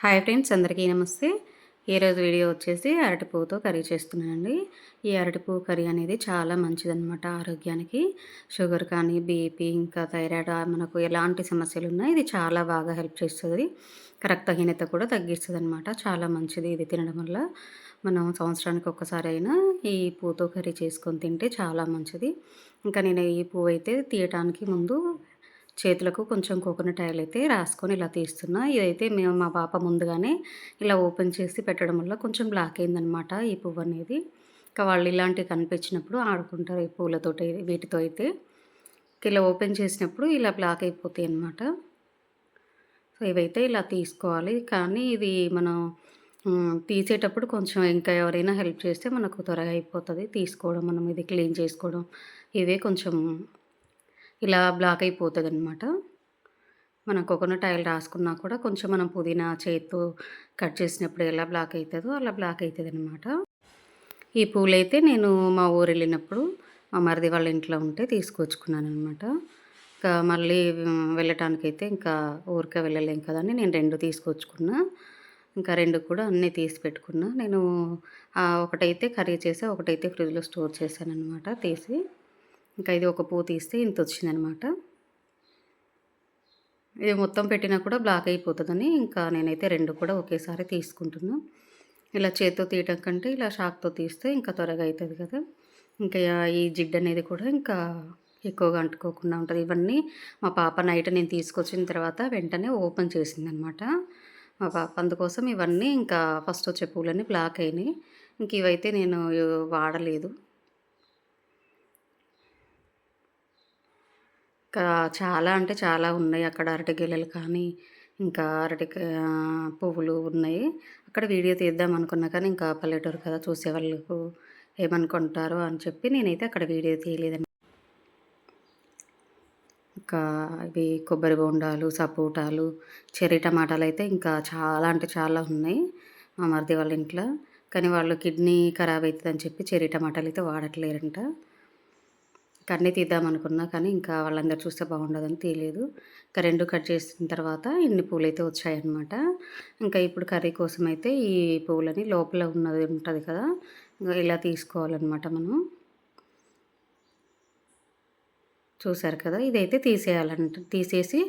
Hi friends అందరికీ నమస్తే. ఈరోజు వీడియో వచ్చేసి అరటి పువ్వుతో కర్రీ చేస్తున్నానండి. ఈ అరటిపూ కర్రీ అనేది చాలా మంచిదన్నమాట ఆరోగ్యానికి. షుగర్ కానీ బీపీ ఇంకా థైరాయిడ్ మనకు ఎలాంటి సమస్యలు ఉన్నా ఇది చాలా బాగా హెల్ప్ చేస్తుంది. రక్తహీనత కూడా తగ్గిస్తుంది అనమాట చాలా మంచిది ఇది తినడం వల్ల. మనం సంవత్సరానికి ఒక్కసారి అయినా ఈ పువ్వుతో కర్రీ చేసుకొని తింటే చాలా మంచిది. ఇంకా నేను ఈ పువ్వు అయితే తీయటానికి ముందు చేతులకు కొంచెం కోకోనట్ ఆయిల్ అయితే రాసుకొని ఇలా తీస్తున్నా. ఇదైతే మేము మా పాప ముందుగానే ఇలా ఓపెన్ చేసి పెట్టడం వల్ల కొంచెం బ్లాక్ అయిందనమాట ఈ పువ్వు అనేది. ఇంకా వాళ్ళు ఇలాంటివి కనిపించినప్పుడు ఆడుకుంటారు ఈ పువ్వులతో వీటితో అయితే. ఇలా ఓపెన్ చేసినప్పుడు ఇలా బ్లాక్ అయిపోతాయి అనమాట సో ఇవైతే ఇలా తీసుకోవాలి. కానీ ఇది మనం తీసేటప్పుడు కొంచెం ఇంకా ఎవరైనా హెల్ప్ చేస్తే మనకు త్వరగా అయిపోతుంది తీసుకోవడం మనం ఇది క్లీన్ చేసుకోవడం. ఇవే కొంచెం ఇలా బ్లాక్ అయిపోతుంది అనమాట మనం కోకోనట్ ఆయిల్ రాసుకున్నా కూడా కొంచెం మనం పుదీనా చేతితో కట్ చేసినప్పుడు ఎలా బ్లాక్ అవుతుందో అలా బ్లాక్ అవుతుంది అనమాట ఈ పూలైతే నేను మా ఊరు వెళ్ళినప్పుడు మా మరిది వాళ్ళ ఇంట్లో ఉంటే తీసుకొచ్చుకున్నాను అనమాట ఇంకా మళ్ళీ వెళ్ళటానికైతే ఇంకా ఊరికే వెళ్ళలేం కదండి నేను రెండు తీసుకొచ్చుకున్నా. ఇంకా రెండు కూడా అన్నీ తీసి పెట్టుకున్నా. నేను ఒకటైతే కర్రీ చేసి ఒకటైతే ఫ్రిడ్జ్లో స్టోర్ చేశాను అనమాట తీసి. ఇంకా ఇది ఒక పువ్వు తీస్తే ఇంత వచ్చిందనమాట. ఇది మొత్తం పెట్టినా కూడా బ్లాక్ అయిపోతుందని ఇంకా నేనైతే రెండు కూడా ఒకేసారి తీసుకుంటున్నా. ఇలా చేతితో తీయటం కంటే ఇలా షాక్తో తీస్తే ఇంకా త్వరగా అవుతుంది కదా. ఇంకా ఈ జిడ్ అనేది కూడా ఇంకా ఎక్కువగా అంటుకోకుండా ఉంటుంది. ఇవన్నీ మా పాప నైట్ నేను తీసుకొచ్చిన తర్వాత వెంటనే ఓపెన్ చేసిందనమాట. మా పాప అందుకోసం ఇవన్నీ ఇంకా ఫస్ట్ వచ్చే పూలన్నీ బ్లాక్ అయినాయి. ఇంక ఇవైతే నేను వాడలేదు. చాలా అంటే చాలా ఉన్నాయి. అక్కడ అరటి గెలలు కానీ ఇంకా అరటి పువ్వులు ఉన్నాయి. అక్కడ వీడియో తీద్దాం అనుకున్నా కానీ ఇంకా పల్లెటూరు కదా చూసేవాళ్ళకు ఏమనుకుంటారో అని చెప్పి నేనైతే అక్కడ వీడియో తీయలేదండి ఇంకా ఇవి కొబ్బరి బొండాలు సపోటాలు చెర్రీ టమాటాలు అయితే ఇంకా చాలా అంటే చాలా ఉన్నాయి మా మరిది వాళ్ళ ఇంట్లో. కానీ వాళ్ళు కిడ్నీ ఖరాబ్ అవుతుందని చెప్పి చెర్రీ టమాటాలు అయితే వాడట్లేరంట. కన్నీ తీద్దాం అనుకున్నా కానీ ఇంకా వాళ్ళందరూ చూస్తే బాగుండదని తీయలేదు. ఇంకా రెండు కట్ చేసిన తర్వాత ఇన్ని పూలు అయితే వచ్చాయన్నమాట. ఇంకా ఇప్పుడు కర్రీ కోసం అయితే ఈ పువ్వులని లోపల ఉన్నది ఉంటుంది కదా ఇలా తీసుకోవాలన్నమాట మనం. చూసారు కదా ఇదైతే తీసేయాలంట తీసేసి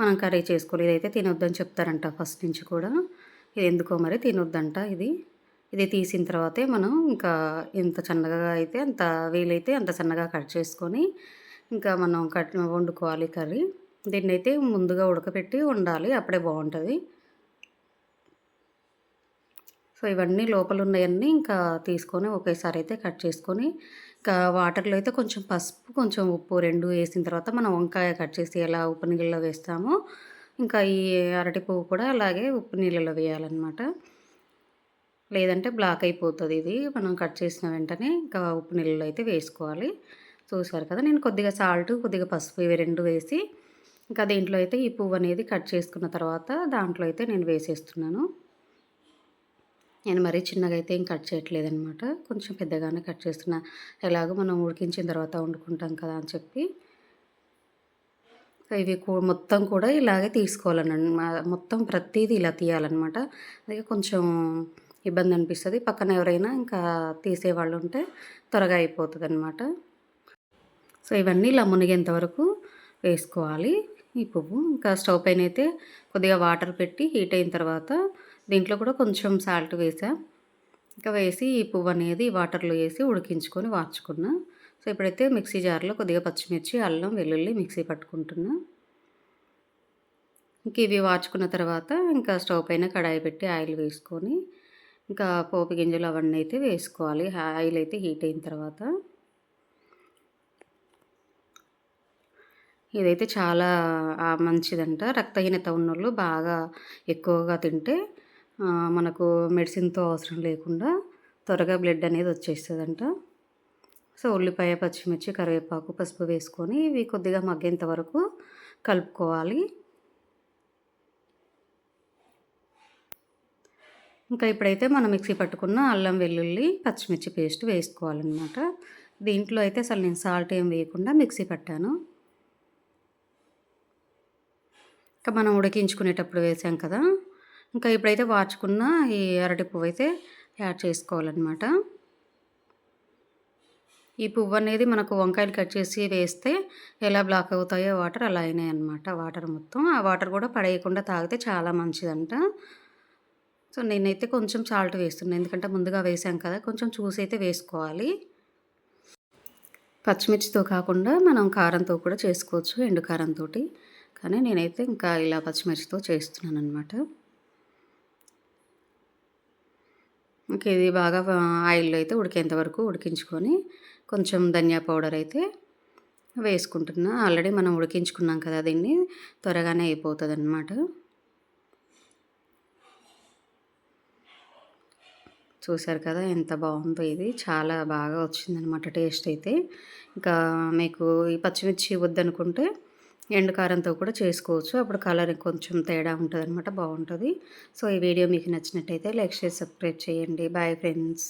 మనం కర్రీ చేసుకోవాలి. ఇదైతే తినొద్దని చెప్తారంట ఫస్ట్ నుంచి కూడా. ఇది ఎందుకో మరి తినొద్దంట ఇది. ఇది తీసిన తర్వాతే మనం ఇంకా ఎంత సన్నగా అయితే అంత వీలైతే అంత సన్నగా కట్ చేసుకొని ఇంకా మనం కట్ వండుకోవాలి కర్రీ. దీన్ని అయితే ముందుగా ఉడకపెట్టి వండాలి అప్పుడే బాగుంటుంది. సో ఇవన్నీ లోపల ఉన్నాయన్నీ ఇంకా తీసుకొని ఒకేసారి అయితే కట్ చేసుకొని ఇంకా వాటర్లో అయితే కొంచెం పసుపు కొంచెం ఉప్పు రెండు వేసిన తర్వాత మనం వంకాయ కట్ చేసి ఎలా ఉప్పు నీళ్ళలో వేస్తామో ఇంకా ఈ అరటి పువ్వు కూడా అలాగే ఉప్పు నీళ్ళలో వేయాలన్నమాట. లేదంటే బ్లాక్ అయిపోతుంది ఇది. మనం కట్ చేసిన వెంటనే ఇంకా ఉప్పు నీళ్ళలో అయితే వేసుకోవాలి. చూసారు కదా నేను కొద్దిగా సాల్ట్ కొద్దిగా పసుపు ఇవి రెండు వేసి ఇంకా దీంట్లో అయితే ఈ పువ్వు అనేది కట్ చేసుకున్న తర్వాత దాంట్లో అయితే నేను వేసేస్తున్నాను. నేను మరీ చిన్నగా అయితే ఏం కట్ చేయట్లేదనమాట కొంచెం పెద్దగానే కట్ చేస్తున్నా. ఎలాగో మనం ఉడికించిన తర్వాత వండుకుంటాం కదా అని చెప్పి. ఇవి మొత్తం కూడా ఇలాగే తీసుకోవాలన్న మొత్తం ప్రతిదీ ఇలా తీయాలన్నమాట. అలాగే కొంచెం ఇబ్బంది అనిపిస్తుంది. పక్కన ఎవరైనా ఇంకా తీసేవాళ్ళు ఉంటే త్వరగా అయిపోతుంది అనమాట సో ఇవన్నీ ఇలా మునిగేంత వరకు వేసుకోవాలి. ఈ పువ్వు ఇంకా స్టవ్ పైన అయితే కొద్దిగా వాటర్ పెట్టి హీట్ అయిన తర్వాత దీంట్లో కూడా కొంచెం సాల్ట్ వేసా. ఇంకా వేసి ఈ పువ్వు అనేది వాటర్లో వేసి ఉడికించుకొని వార్చుకున్నా. సో ఇప్పుడైతే మిక్సీ జార్లో కొద్దిగా పచ్చిమిర్చి అల్లం వెల్లుల్లి మిక్సీ పట్టుకుంటున్నా. ఇంక ఇవి వార్చుకున్న తర్వాత ఇంకా స్టవ్ పైన కడాయి పెట్టి ఆయిల్ వేసుకొని ఇంకా పోపు గింజలు అవన్నీ అయితే వేసుకోవాలి. ఆయిల్ అయితే హీట్ అయిన తర్వాత ఇదైతే చాలా మంచిదంట. రక్తహీనత ఉన్నోళ్ళు బాగా ఎక్కువగా తింటే మనకు మెడిసిన్తో అవసరం లేకుండా త్వరగా బ్లడ్ అనేది వచ్చేస్తుందంట. సో ఉల్లిపాయ పచ్చిమిర్చి కరివేపాకు పసుపు వేసుకొని ఇవి కొద్దిగా మగ్గేంత వరకు కలుపుకోవాలి. ఇంకా ఇప్పుడైతే మనం మిక్సీ పట్టుకున్న అల్లం వెల్లుల్లి పచ్చిమిర్చి పేస్ట్ వేసుకోవాలన్నమాట. దీంట్లో అయితే అసలు నేను సాల్ట్ ఏం వేయకుండా మిక్సీ పట్టాను. ఇంకా మనం ఉడికించుకునేటప్పుడు వేసాం కదా. ఇంకా ఇప్పుడైతే వాచుకున్న ఈ అరటి పువ్వు అయితే యాడ్ చేసుకోవాలన్నమాట. ఈ పువ్వు అనేది మనకు వంకాయలు కట్ చేసి వేస్తే ఎలా బ్లాక్ అవుతాయో వాటర్ అలా అయినాయి అనమాట వాటర్ మొత్తం. ఆ వాటర్ కూడా పడేయకుండా తాగితే చాలా మంచిదంట. సో నేనైతే కొంచెం సాల్ట్ వేస్తున్నాను ఎందుకంటే ముందుగా వేసాం కదా కొంచెం చూసి అయితే వేసుకోవాలి. పచ్చిమిర్చితో కాకుండా మనం కారంతో కూడా చేసుకోవచ్చు ఎండు కారంతో కానీ నేనైతే ఇంకా ఇలా పచ్చిమిర్చితో చేస్తున్నాను అనమాట ఇంకా ఇది బాగా ఆయిల్లో అయితే ఉడికేంత వరకు ఉడికించుకొని కొంచెం ధనియా పౌడర్ అయితే వేసుకుంటున్నా. ఆల్రెడీ మనం ఉడికించుకున్నాం కదా దీన్ని త్వరగానే అయిపోతుంది అనమాట చూసారు కదా ఎంత బాగుందో ఇది. చాలా బాగా వచ్చిందనమాట టేస్ట్ అయితే. ఇంకా మీకు ఈ పచ్చిమిర్చి వద్దనుకుంటే ఎండు కారంతో కూడా చేసుకోవచ్చు. అప్పుడు కలర్ కొంచెం తేడా ఉంటుంది అనమాట బాగుంటుంది. సో ఈ వీడియో మీకు నచ్చినట్టయితే లైక్ షేర్ సబ్స్క్రైబ్ చేయండి. Bye friends.